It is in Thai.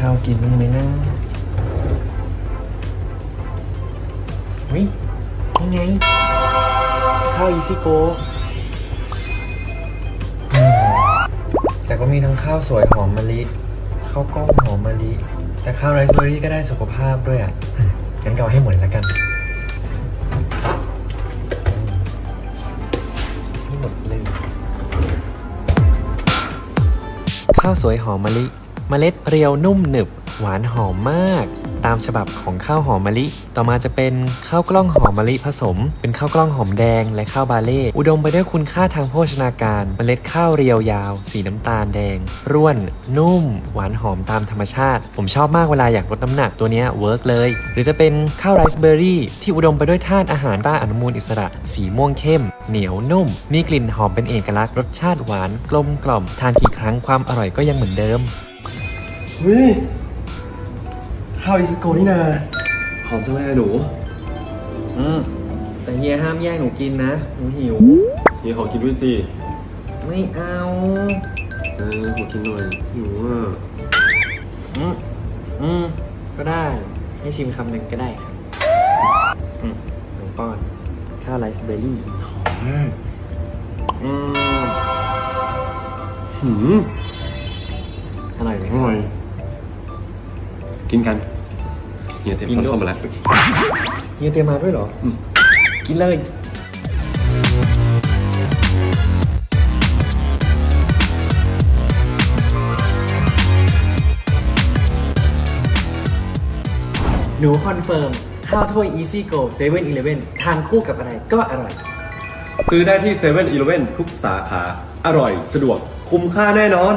ข้าวกินบ้างไหมนะวินี่ไง ข้าวอีซิโกแต่ก็มีทั้งข้าวสวยหอมมะลิ ข้าวกล้องหอมมะลิ แต่ข้าวไรซ์เบอร์รี่ก็ได้สุขภาพด้วยอะ งั้นก็เอาให้หมดเลยละกันให้หมดเลยข้าวสวยหอมมะลิ เมล็ดเรียวนุ่มหนึบ หวานหอมมาก ตามฉบับของข้าวหอมมะลิ ต่อมาจะเป็นข้าวกล้องหอมมะลิผสม เป็นข้าวกล้องหอมแดงและข้าวบาเล่อุดมไปด้วยคุณค่าทางโภชนาการเมล็ดข้าวเรียวยาว สีน้ำตาลแดง ร่วน นุ่ม หวานหอมตามธรรมชาติ ผมชอบมากเวลาอยากลดน้ำหนักตัวนี้เวิร์กเลย หรือจะเป็นข้าวไรซ์เบอร์รี่ที่อุดมไปด้วยธาตุอาหารต้านอนุมูลอิสระ สีม่วงเข้ม เหนียวนุ่ม มีกลิ่นหอมเป็นเอกลักษณ์รสชาติหวานกลมกล่อมทานกี่ครั้งความอร่อยก็ยังเหมือนเดิม เฮ้ย ข้าวอิสโกนี่นาหอมจังเลยอะหนู อืมแต่เฮียห้ามแย่งหนูกินนะ หนูหิว เฮียขอกินด้วยสิไม่เอาเออขอกินหน่อยหิวอะอืมอืมก็ได้ ให้ชิมคำหนึ่งก็ได้ครับอืมหนูป้อน ข้าวไรซ์เบอร์รี่หอมมากอืมหืมอร่อยไหมอร่อย กินกันเฮียเตรียมช้อนส้อมมาแล้วเฮียเตรียมมาด้วยเหรออืมกินเลย หนูคอนเฟิร์ม ข้าวถ้วย Easy Go 7 e เ e ่ e อทานคู่กับอะไรก็อร่อย ซื้อได้ที่เซเว่นอีเลฟเว่นทุกสาขา อร่อย สะดวก คุ้มค่าแน่นอน